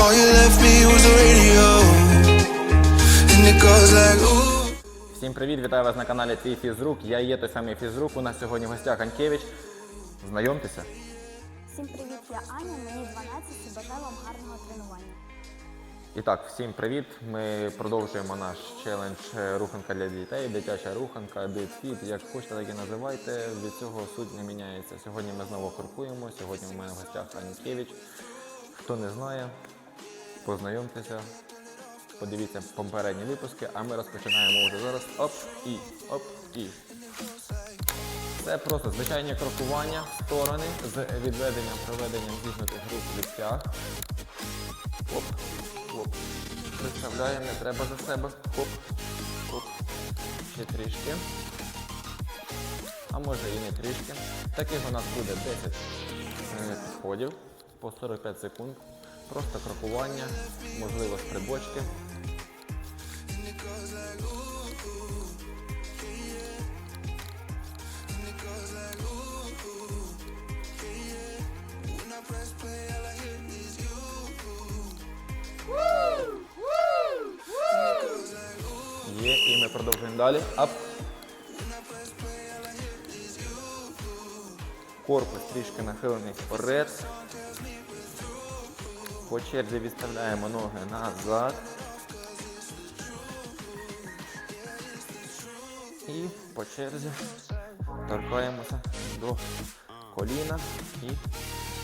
All you left me was the radio. And it goes like, ooh. Всім привіт, вітаю вас на каналі Твій фізрук. Я є той самий фізрук. У нас сьогодні в гостях Анькевич. Знайомтеся. Всім привіт, я Аня, мені 12 і бажаю вам гарного тренування. І так, всім привіт. Ми продовжуємо наш челендж е, руханка для дітей, дитяча руханка, дитфіт, як хочете, так і називайте. Від цього суть не міняється. Сьогодні ми знову крокуємо. Сьогодні у мене в гостях Анькевич. Хто не знає, познайомтеся, подивіться попередні випуски, а ми розпочинаємо вже зараз. Оп і оп і. Це просто звичайні крокування сторони з відведенням, проведенням зігнутих рук в ліктях. Оп, оп. Представляємо, не треба за себе. Оп, оп. Ще трішки. А може і не трішки. Таких у нас буде 10 е, підходів по 45 секунд. Просто крокування, можливо, прибочки. Є, і ми продовжуємо далі. Ап. Корпус трішки нахилений вперед. По черзі відставляємо ноги назад. І по черзі торкаємося до коліна і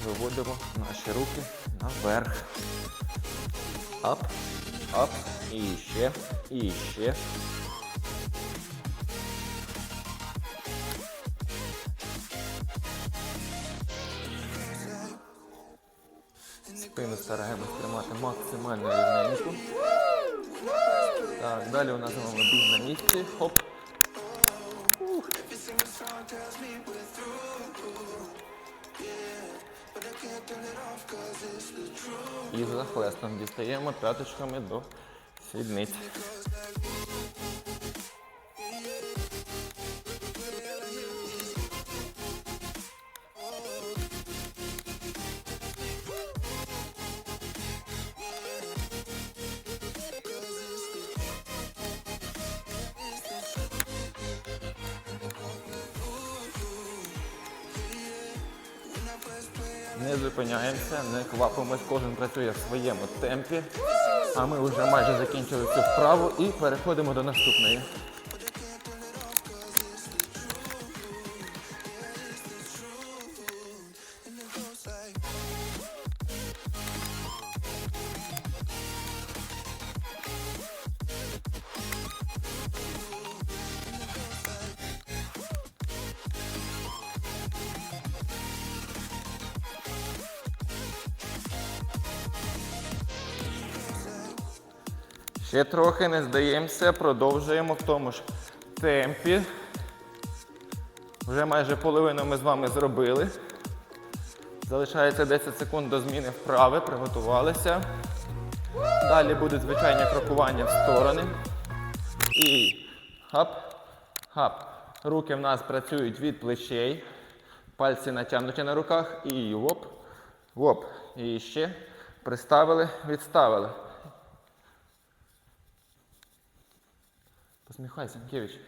виводимо наші руки наверх. Ап, ап, і ще, і ще. Спину стараємось тримати максимально рівненько. Так, далі у нас з вами біг на місці. Хоп. І за хлестом дістаємо п'яточками до сідниць. Не зупиняємося, не квапимось, кожен працює в своєму темпі. А ми вже майже закінчили цю вправу і переходимо до наступної. Ще трохи не здаємося, продовжуємо в тому ж темпі. Вже майже половину ми з вами зробили. Залишається 10 секунд до зміни вправи, приготувалися. Далі будуть звичайні крокування в сторони. І хап, хап. Руки в нас працюють від плечей. Пальці натягнуті на руках. І воп, воп. І ще. Приставили, відставили. Посміхайся, Анкевич.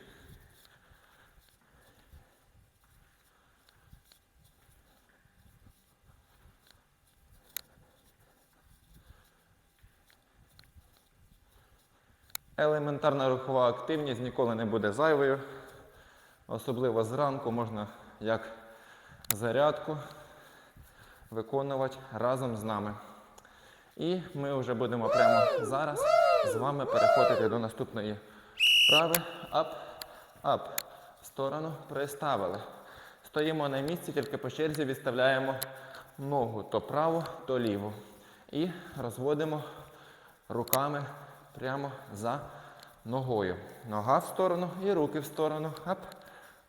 Елементарна рухова активність ніколи не буде зайвою. Особливо зранку можна як зарядку виконувати разом з нами. І ми вже будемо прямо зараз з вами переходити до наступної вправи. Ап, ап. В сторону приставили. Стоїмо на місці, тільки по черзі відставляємо ногу то праву, то ліву. І розводимо руками прямо за ногою. Нога в сторону і руки в сторону. Ап,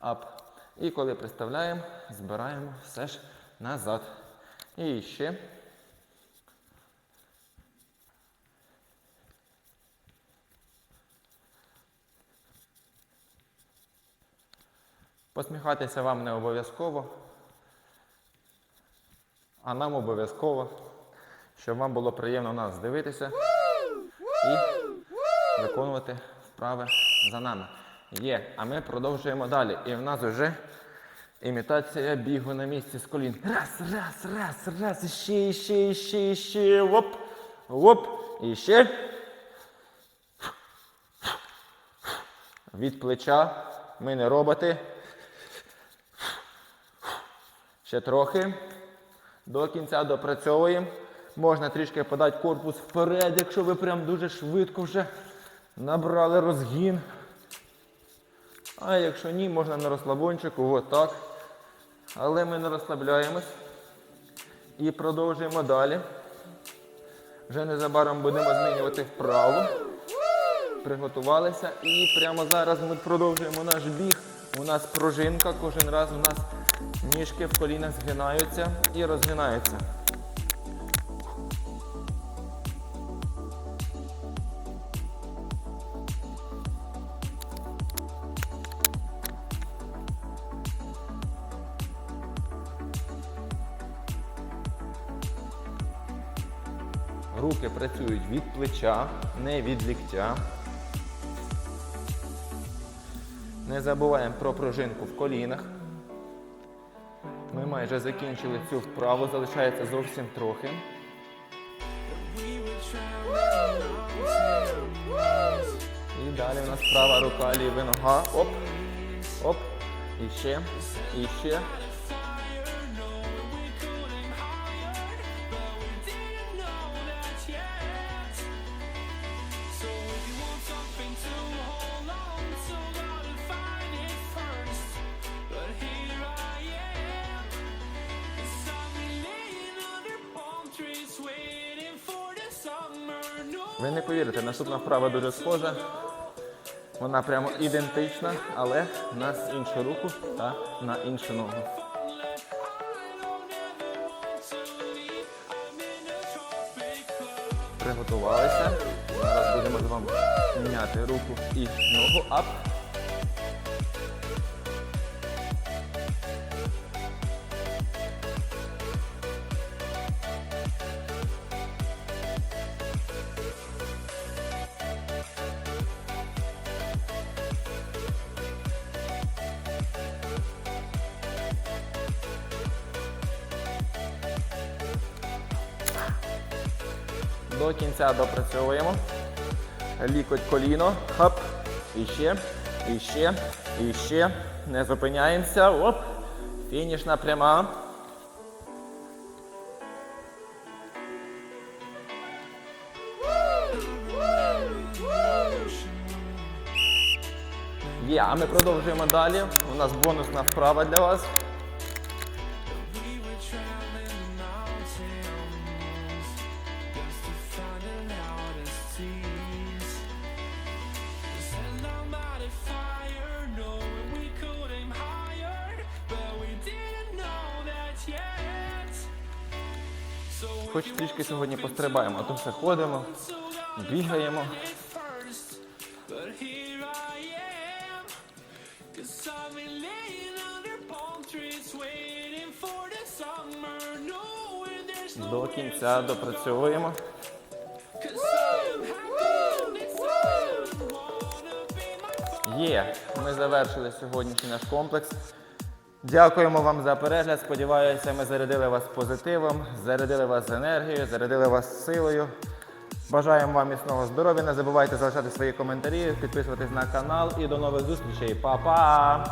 ап. І коли приставляємо, збираємо все ж назад. І ще. Посміхатися вам не обов'язково, а нам обов'язково. щоб вам було приємно нас дивитися і виконувати вправи за нами. Є, а ми продовжуємо далі. І в нас вже імітація бігу на місці з колін. Раз, раз, раз, раз, ще, ще, ще, ще. Оп, оп, і ще. Від плеча. Ми не роботи. Ще трохи. До кінця допрацьовуємо. Можна трішки подати корпус вперед, якщо ви прям дуже швидко вже набрали розгін. А якщо ні, можна на розслабончику, отак. Але ми не розслабляємось. І продовжуємо далі. Вже незабаром будемо змінювати вправу. Приготувалися. І прямо зараз ми продовжуємо наш біг. У нас пружинка, кожен раз у нас ніжки в колінах згинаються і розгинаються. Руки працюють від плеча, не від ліктя. Не забуваємо про пружинку в колінах. Ми майже закінчили цю вправу, залишається зовсім трохи. І далі у нас права рука, ліва нога. Оп. Оп. І ще. І ще. Ви не повірите, наступна вправа дуже схожа. Вона прямо ідентична, але на іншу руку та на іншу ногу. Приготувалися. Зараз будемо з вами міняти руку і ногу. Ап. До кінця допрацьовуємо. Лікоть коліно. Хоп. І ще. І ще. І ще. Не зупиняємося. Оп. Фінішна пряма. Є, а ми продовжуємо далі. У нас бонусна вправа для вас. Хоч трішки сьогодні пострибаємо, а то все ходимо, бігаємо. До кінця допрацьовуємо. Є, ми завершили сьогоднішній наш комплекс. Дякуємо вам за перегляд. Сподіваюся, ми зарядили вас позитивом, зарядили вас енергією, зарядили вас силою. Бажаємо вам міцного здоров'я. Не забувайте залишати свої коментарі, підписуватись на канал і до нових зустрічей. Па-па!